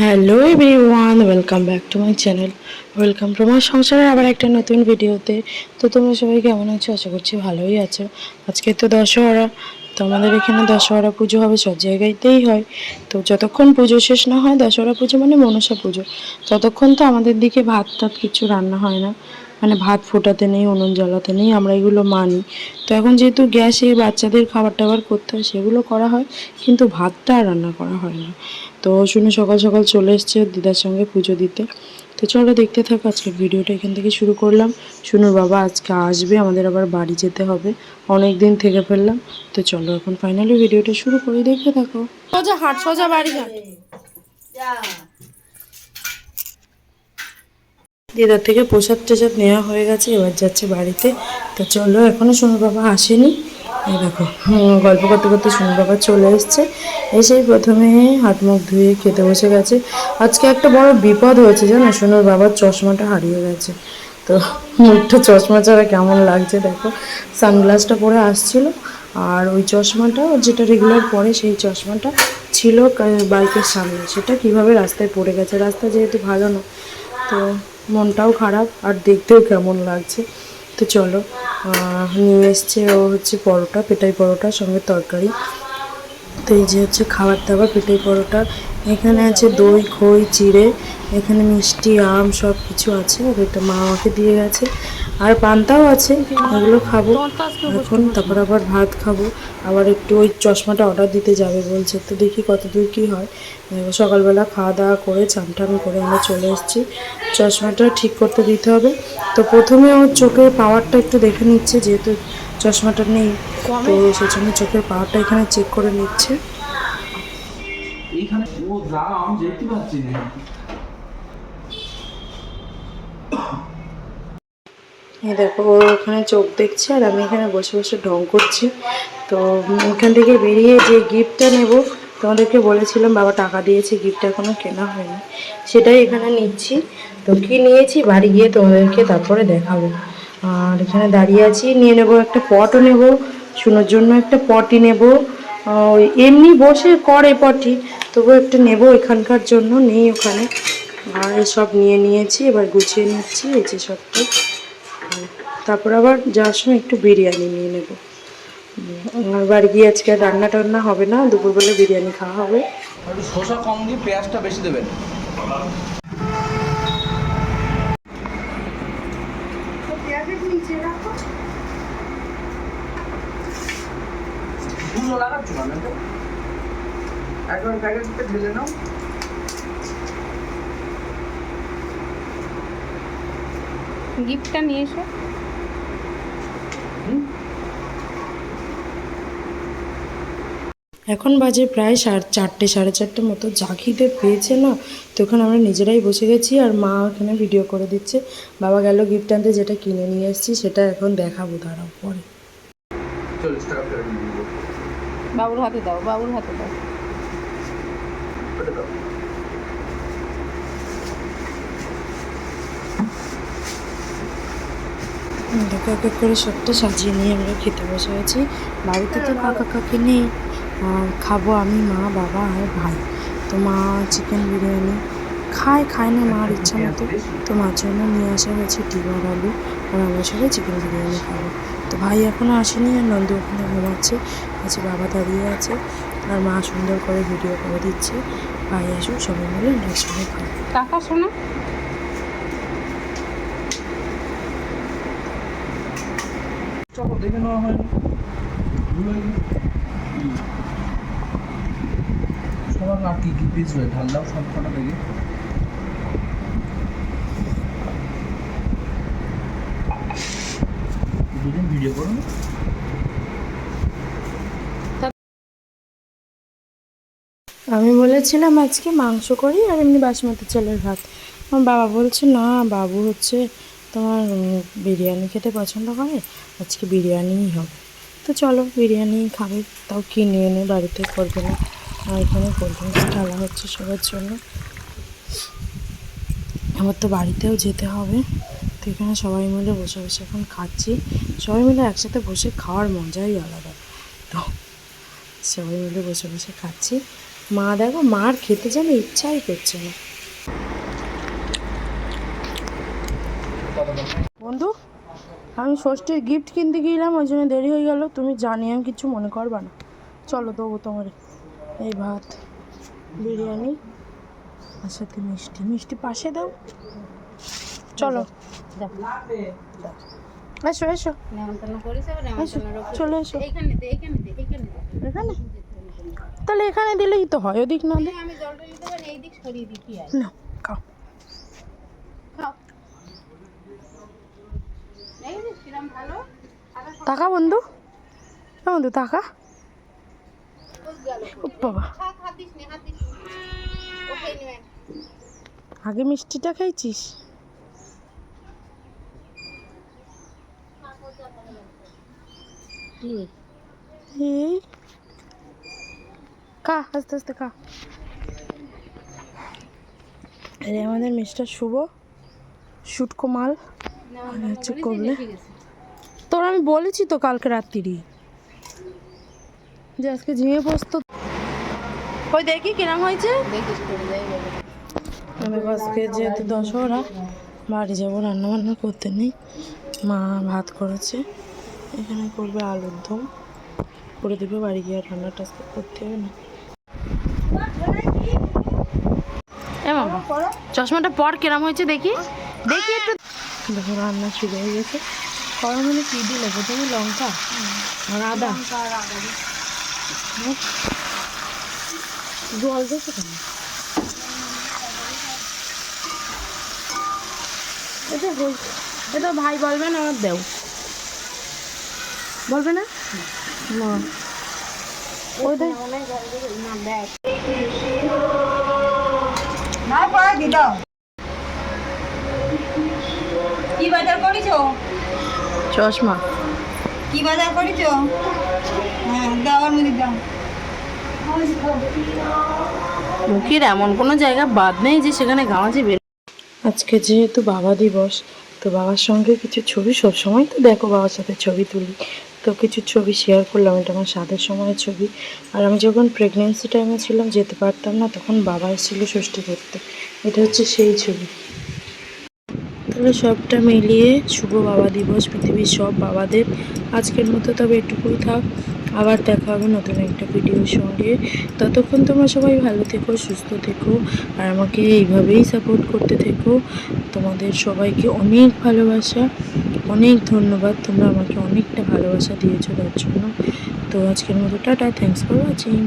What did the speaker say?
Hello everyone welcome back to my channel welcome to my সংসারের আবার একটা নতুন ভিডিওতে। তো তোমরা সবাই কেমন আছো? আশা করছি ভালোই আছো। আজকে তো দশহরা, তো আমাদের এখানে দশহরা পুজো হবে সব জায়গাতেই হয়। তো যতক্ষণ পুজো শেষ না হয়, দশহরা পুজো মানে মনসা পুজো। ততক্ষণ তো আমাদের দিকে ভাত টাত কিছু রান্না হয় না। মানে ভাত ফোটাতে নেই, উনুন জ্বালাতে নেই, আমরা এগুলো মানি। তো এখন যেহেতু গ্যাসে বাচ্চাদের খাবার টাবার করতে হয়, সেগুলো করা হয়, কিন্তু ভাতটা রান্না করা হয় না। তো শুনে সকাল সকাল চলে এসছে দিদার সঙ্গে পুজো দিতে। তো চলো দেখতে থাকো, আজকে ভিডিওটা এখান থেকে শুরু করলাম। শুনুর বাবা, আজকে আসবে, আমাদের আবার বাড়ি যেতে হবে। অনেক দিন থেকে ফেললাম। তো চলো এখন ফাইনালি ভিডিওটা শুরু করে, দেখতে থাকো। সোজা হাট, সোজা বাড়ি হাট। দিদার থেকে প্রসাদ টেসাদ নেওয়া হয়ে গেছে, এবার যাচ্ছে বাড়িতে। তো চলো এখনও সোনুর বাবা, আসেনি। এই দেখো গল্প করতে করতে সোনুর বাবা চলে এসছে। এসেই প্রথমে হাত মুখ ধুয়ে খেতে বসে গেছে। আজকে একটা বড় বিপদ হয়েছে জানো সোনুর বাবার চশমাটা হারিয়ে গেছে। তো মুখটা চশমা ছাড়া কেমন লাগছে দেখো। সানগ্লাসটা পরে আসছিল, আর ওই চশমাটা, যেটা রেগুলার পরে সেই চশমাটা ছিল বাইকের সামনে। সেটা কীভাবে রাস্তায় পড়ে গেছে? রাস্তা যেহেতু ভালো না, তো মনটাও খারাপ, আর দেখতেও কেমন লাগছে। তো চলো নিয়ে এসছে, ও হচ্ছে পরোটা, পেটাই পরোটা, সঙ্গে তরকারি। তো এই যে হচ্ছে খাবার দাবার, পেটাই পরোটা। এখানে আছে দই, খই, চিড়ে, এখানে মিষ্টি, আম সব কিছু আছে। আর এটা মা আমাকে দিয়ে গেছে। আর পান্তাও আছে ওগুলো খাব। এখন তারপর আবার ভাত খাব। আবার একটু ওই চশমাটা অর্ডার দিতে যাবে বলছে তো দেখি কত দূর কী হয়। সকালবেলা খাওয়া দাওয়া করে চান টান করে আমরা চলে এসেছি। চশমাটা ঠিক করতে দিতে হবে। তো প্রথমে ওর চোখের পাওয়ারটা একটু দেখে নিচ্ছে যেহেতু চশমাটা নেই তো সেই জন্য চোখের পাওয়ারটা এখানে চেক করে নিচ্ছে। এইখানে ও আমি দেখতে পাচ্ছি না। দেখো ওখানে চোখ দেখছে আর আমি এখানে বসে বসে ঢং করছি। তো ওখান থেকে বেরিয়ে যে গিফটটা নেব, তোমাদেরকে বলেছিলাম বাবা টাকা দিয়েছে গিফটটা এখনও কেনা হয়নি। সেটাই এখানে নিচ্ছি। তো কি নিয়েছি? বাড়ি গিয়ে তোমাদেরকে তারপরে দেখাবো। আর এখানে দাঁড়িয়ে আছি, নিয়ে নেব একটা পটও নেব, শুনোর জন্য একটা পটি নেব। ওই এমনি বসে করে পটি, তবু একটা নেব এখানকার জন্য, নেই ওখানে। আর সব নিয়ে নিয়েছি, এবার গুছিয়ে নিচ্ছি, এই যে সবটাই। তারপর আবার যাওয়ার সময় একটু বিরিয়ানি নিয়ে নেব। উম, আর বাড়ি গিয়ে আজকে আর রান্না টান্না হবে না দুপুরবেলা বিরিয়ানি খাওয়া হবে। একটু শসা কম দিয়ে পেঁয়াজটা বেশি দেবেন। দুটো লাগাচ্ছ না একবার প্যাকেটটা ঢেলে নাও। গিফটটা নিয়ে এসো। এখন বাজে প্রায় সাড়ে চারটে সাড়ে চারটে মতো। যা খিদে পেয়েছে না তো ওখানে আমরা নিজেরাই বসে গেছি আর মা ওখানে ভিডিও করে দিচ্ছে। বাবা গেল গিফট আনতে যেটা কিনে নিয়ে এসেছি সেটা এখন দেখাবো দাঁড়াও পরে। বাবুর হাতে দাও বাবুর হাতে দাও। দেখো এক করে সবটা সাজিয়ে নিয়ে আমরা খেতে বসে আছি। বাড়িতে তো কাকা কাকি নেই। খাব আমি মা বাবা আর ভাই। তো মা চিকেন বিরিয়ানি খায় খায় না মার ইচ্ছা মতো। তো মার জন্য নিয়ে আসা হয়েছে ডিমার আলু। আর আমরা সবাই চিকেন বিরিয়ানি খাব। তো ভাই এখনও আসেনি আর নন্দ ওখানে ঘুমাচ্ছে। আছে বাবা দাঁড়িয়ে আছে। আর মা সুন্দর করে ভিডিও করে দিচ্ছে। ভাই আসুক সবাই মিলে আমরা একসঙ্গে খাব। টাকা শোনা। চলো দেখে নেওয়া হয়নি। সবার আর কি? কি পিস সব কটা দুদিন ভিডিও করুন আমি বলেছিলাম আজকে মাংস করি আর এমনি বাসমতি চালের ভাত। আমার বাবা বলছে, না, বাবু হচ্ছে তোমার বিরিয়ানি খেতে পছন্দ করে, আজকে বিরিয়ানিই হবে। তো চলো, বিরিয়ানি খাবে, তাও কিনে এনে বাড়িতে করবে না। আর এখানে কোল্ড ড্রিঙ্কস ঢালা হচ্ছে সবার জন্য। আমার তো বাড়িতেও যেতে হবে। তো এখানে সবাই মিলে বসে বসে এখন খাচ্ছি। সবাই মিলে একসাথে বসে খাওয়ার মজাই আলাদা। তো সবাই মিলে বসে বসে খাচ্ছি। মা, দেখো, মার খেতে যেন ইচ্ছাই করছে না। বন্ধু, আমি ষষ্ঠীর গিফট কিনতে গিয়েছিলাম ওই জন্য দেরি হয়ে গেল। তুমি জানি আমি কিছু মনে করবা না। চলো, দেবো তোমার। এই ভাত বিরিয়ানি আর সাথে মিষ্টি। মিষ্টি পাশে দাও। চলো। এসো এসো। চলে এসো। এখানে? তাহলে এখানে দিলেই তো হয় ওদিক না না খাও। বন্ধু? বন্ধু ও বাবা। আগে মিষ্টিটা খাইছিস? খা আস্তে আস্তে খা। এই আমাদের মিস্টার শুভ শুটকো মাল। হচ্ছে করলে। তোর আমি বলেছি তো কালকে রাত্রিরই। যে আজকে ঝিঙে পোস্ত ওই দেখি কিরম হয়েছে? আমি আজকে যেহেতু দশহরা বাড়ি যাব রান্না বান্না করতে নেই। মা ভাত করেছে। এখানে করবে আলুর দম। করে দেবে বাড়ি গিয়ে আর রান্নাটা আজকে করতে হবে না। এ চশমাটা পর কেরাম হয়েছে দেখি। দেখি একটু। দেখো রান্না শুরু হয়ে গেছে। কড়া মানে কী দিলে? প্রথমে লঙ্কা আর আদা। হুম। জল দিয়েছে কেন? এটা এটা ভাই বলবে না আমার দেও। বলবে না? না। ওই দেখ। না দেখ কি বাজার করেছ? চশমা। কি বাজার করেছ? মুখের এমন কোনো জায়গা বাদ নেই যে সেখানে গামাজি বের আজকে যেহেতু বাবা দিবস, তো বাবার সঙ্গে কিছু ছবি সবসময় তো দেখো বাবার সাথে ছবি তুলি। তো কিছু ছবি শেয়ার করলাম, এটা আমার সাদের সময়ের ছবি। আর আমি যখন প্রেগনেন্সি টাইমে ছিলাম, যেতে পারতাম না, তখন বাবা এসেছিল ষষ্ঠী করতে। এটা হচ্ছে সেই ছবি। তাহলে সবটা মিলিয়ে শুভ বাবা দিবস, পৃথিবীর সব বাবাদের আজকের মতো। তবে এটুকুই থাক, আবার দেখা হবে নতুন একটা ভিডিওর সঙ্গে। ততক্ষণ তোমরা সবাই ভালো থেকো, সুস্থ থেকো, আর আমাকে এইভাবেই সাপোর্ট করতে থেকো। তোমাদের সবাইকে অনেক ভালোবাসা, অনেক ধন্যবাদ। তোমরা আমাকে অনেকটা ভালোবাসা দিয়েছ তার জন্য। তো আজকের মতো টাটা থ্যাংকস ফর ওয়াচিং